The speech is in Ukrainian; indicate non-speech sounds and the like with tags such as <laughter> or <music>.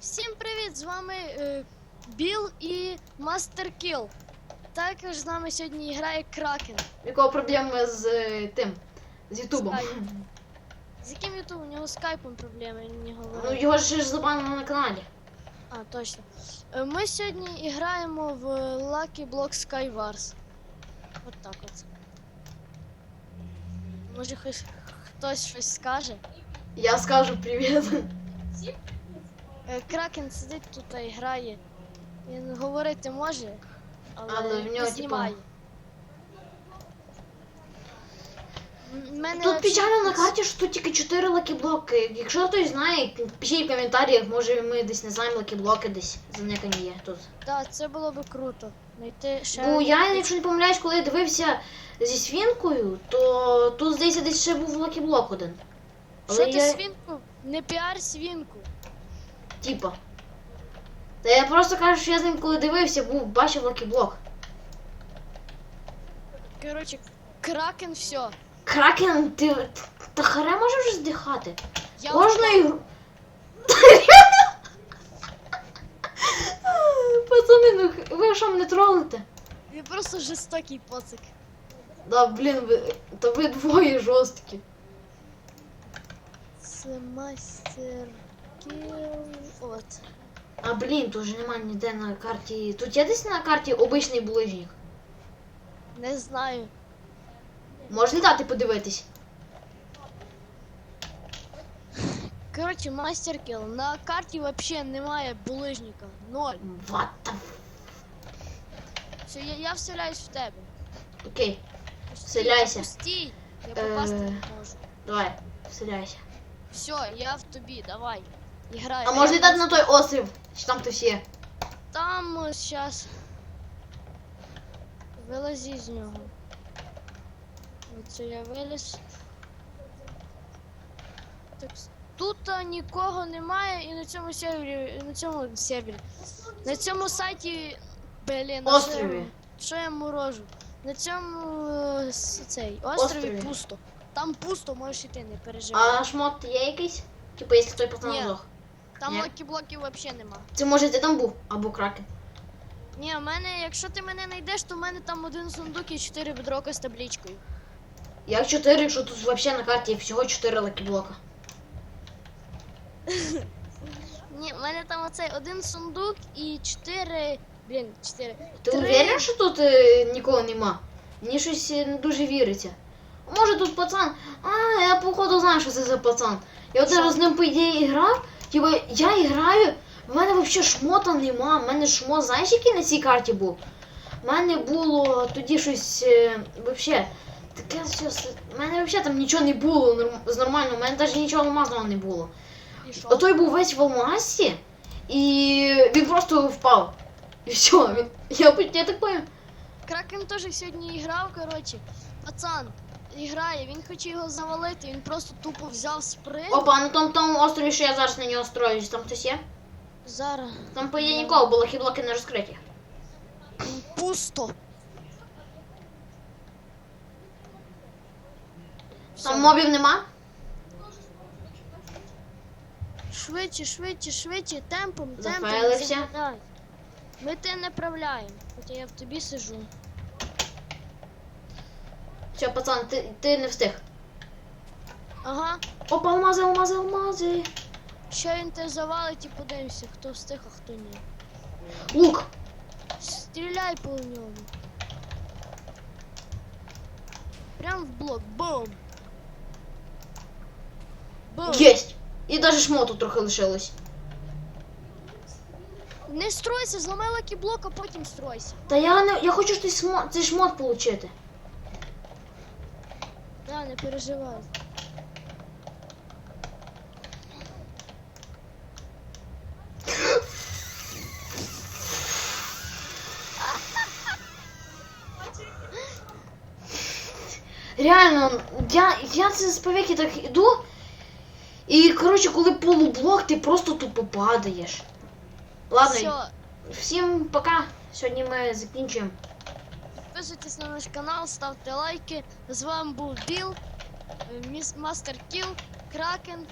Всім привіт! З вами е, Біл і Мастер Кіл. Також з нами сьогодні грає Кракен. Якого проблеми з е, тим, з Ютубом. Скайп. З яким ютубом? У нього з скайпом проблеми, він не Ну говорить. його ж забанено на каналі. А, точно. Е, Ми сьогодні граємо в Lucky Block Skywars. От так от. Може хтось, хтось щось скаже. Я скажу привіт. Е, Кракен сидить тут і грає. Він говорити може, але, Але в нього, типу, знімає. Мене Тут печально на карті, що тут тільки 4 лакіблоки. Якщо хтось знає, пишіть в коментарях, може ми десь не знаємо лакіблоки десь занекані є тут. Так, це було би круто. Знайти ще. Бо я, якщо не помиляюсь, коли я дивився зі свінкою, то тут здається десь ще був лакіблок один. Що ти я, свінку? Не піар свінку. Типа. Та я просто кажу, що я з ним коли дивився, був, бачив лакіблок. Коротше, кракен все. Кракен, ти. Та харе може вже здихати. Я ігру. <laughs> Пацани, ну ви що мене тролите? Він просто жорстокий поцик. Да, блін, ви, то ви двоє жорсткі. Це мастер. От. А блін, тут же немає ніде на карті. Тут є десь на карті обичний булижник. Не знаю. Можеш літати подивитись. Коротше, мастер кіл. На карті взагалі немає булижника. Ноль. What the. Все, я, я вселяюсь в тебе. Окей, Вселяйся. Пусти. Я попасти Е. не можу. давай, вселяйся. Все, я в тобі, давай. Іграй. А може літати на той острів, чи там хтось є. Там зараз. Вилазі з нього. Оце я виліз. Так, тут нікого немає і на цьому сервері, на цьому сервері. На цьому сайті. Блін, а що Острові. я- Що я морожу? На цьому е, цей острові, Острові. пусто. Там пусто, можеш іти, не переживай. А шмот є якийсь? Типу, якщо той пацан здох. Там ні. лакі-блоків взагалі нема. Це може ти там був, або кракен. Ні, в мене, якщо ти мене знайдеш, то в мене там один сундук і чотири бедрока з табличкою. Як 4, якщо тут взагалі на карті всього 4 лакіблока. Ні, в мене там оцей один сундук і чотири. Блін, чотири. Ти Три. уверен, що тут е, нікого нема? Мені щось е, не дуже віриться. Може тут пацан. А, я походу знаю, що це за пацан. Я от Що? зараз з ним по ідеї грав. Типа я граю, в мене взагалі шмота нема. В мене шмот, знаєш, який на цій карті був? У мене було тоді щось е, вообще. Таке все. У мене взагалі там нічого не було з нормального, у мене навіть нічого алмазного не було. Що? Отой був весь в алмазі, і він просто впав. І все, він. Я, я так понял. Кракен теж сьогодні грав, коротше. Пацан грає, він хоче його завалити, він просто тупо взяв спринт. Опа, на тому, тому острові, що я зараз на нього строюсь, там хтось є? Зараз. Там по є нікого, бо лохіблоки не розкриті. Пусто. Там Все. мобів нема? Швидше, швидше, швидше, темпом, темпом. Загадай. Ми те направляємо, хоча я в тобі сижу. Все, пацан, ти, ти не встиг. Ага. Опа, алмази, алмази, алмази. Що він те завалить і подивимося, хто встиг, а хто ні. Лук. Стріляй по ньому. Прям в блок. Бум. Бум. Єсть. І навіть шмоту трохи лишилось. Не стройся, зламай лакі блок, а потім стройся. Та я не. Я хочу ж смо, цей шмот отримати. Да, не переживай. Реально, я, я це з повіки так іду. І, коротше, коли полублок, ти просто тупо падаєш. Ладно, Все, всім пока. Сьогодні ми закінчуємо. Підписуйтесь на наш канал, ставте лайки. З вами був Біл, міс Мастер Кіл, Кракен